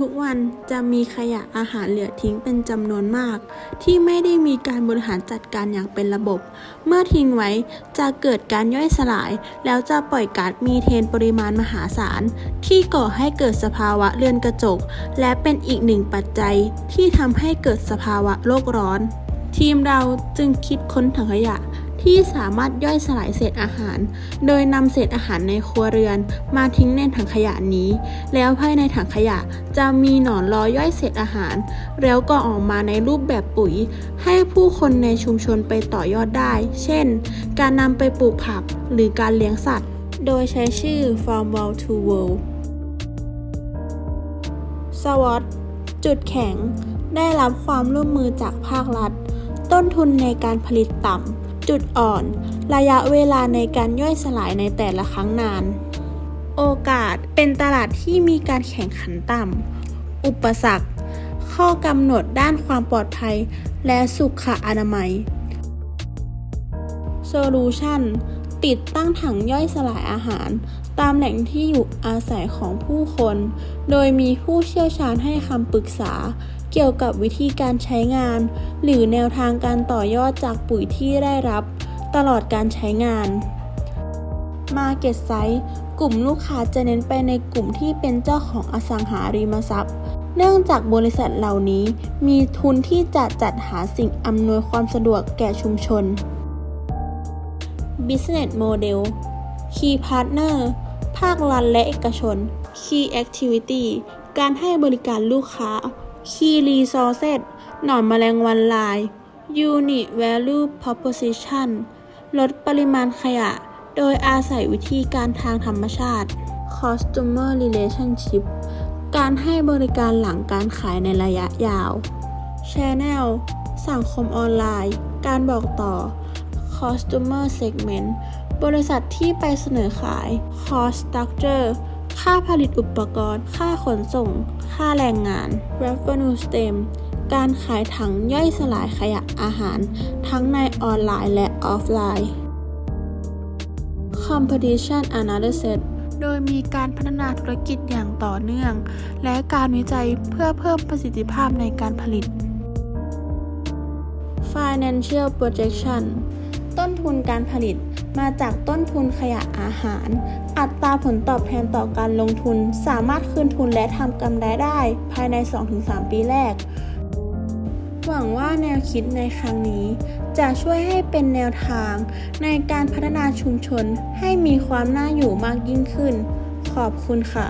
ทุกๆวันจะมีขยะอาหารเหลือทิ้งเป็นจำนวนมาก ที่ไม่ได้มีการบริหารจัดการอย่างเป็นระบบ เมื่อทิ้งไว้จะเกิดการย่อยสลาย แล้วจะปล่อยก๊าซมีเทนปริมาณมหาศาล ที่ก่อให้เกิดสภาวะเรือนกระจก และเป็นอีกหนึ่งปัจจัยที่ทำให้เกิดสภาวะโลกร้อน ทีมเราจึงคิดค้นถังขยะ ที่สามารถย่อยสลายเศษอาหาร โดยนำเศษอาหารในครัวเรือน มาทิ้งในถังขยะนี้ แล้วภายในถังขยะจะมีหนอนรอย่อยเศษอาหาร แล้วก็ออกมาในรูปแบบปุ๋ย ให้ผู้คนในชุมชนไปต่อยอดได้ เช่น การนำไปปลูกผักหรือการเลี้ยงสัตว์ โดยใช้ชื่อ Farm Wall to World สวอตจุดแข็ง ได้รับความร่วมมือจากภาครัฐ ต้นทุนในการผลิตต่ำ จุดอ่อน ระยะเวลาในการย่อยสลายในแต่ละครั้งนาน โอกาสเป็นตลาดที่มีการแข่งขันต่ำ อุปสรรค ข้อกำหนดด้านความปลอดภัย และสุขอนามัย โซลูชันติดตั้งถังย่อยสลายอาหาร ตามแหล่งที่อยู่อาศัยของผู้คน โดยมีผู้เชี่ยวชาญให้คำปรึกษา เกี่ยวกับวิธีการใช้งาน หรือแนวทางการต่อยอดจากปุ๋ยที่ได้รับ ตลอดการใช้งาน Market Size กลุ่มลูกค้าจะเน้นไปในกลุ่มที่เป็นเจ้าของอสังหาริมทรัพย์ เนื่องจากบริษัทเหล่านี้มีทุนที่จะจัดหาสิ่งอำนวยความสะดวกแก่ชุมชน Business Model Key Partner ภาครัฐและเอกชน Key Activity การให้บริการลูกค้า Key Resources หนอนแมลงวันลาย Unit Value Proposition ลดปริมาณขยะ โดยอาศัยวิธีการทางธรรมชาติ Customer Relationship การให้บริการหลังการขายในระยะยาว Channel สังคมออนไลน์ การบอกต่อ Customer Segment บริษัทที่ไปเสนอขาย Cost Structure ค่าผลิตอุปกรณ์ ค่าขนส่ง ค่าแรงงาน Revenue Stream การขายถังย่อยสลายขยะอาหาร ทั้งในออนไลน์และออฟไลน์ Competition Analysis โดยมีการพัฒนาธุรกิจอย่างต่อเนื่อง และการวิจัยเพื่อเพิ่มประสิทธิภาพในการผลิต Financial Projection ต้นทุนการผลิต มาจากต้นทุนขยะอาหาร อัตราผลตอบแทนต่อการลงทุน สามารถคืนทุนและทำกำไรได้ภายใน 2-3 ปีแรก หวังว่าแนวคิดในครั้งนี้ จะช่วยให้เป็นแนวทาง ในการพัฒนาชุมชนให้มีความน่าอยู่มากยิ่งขึ้น ขอบคุณค่ะ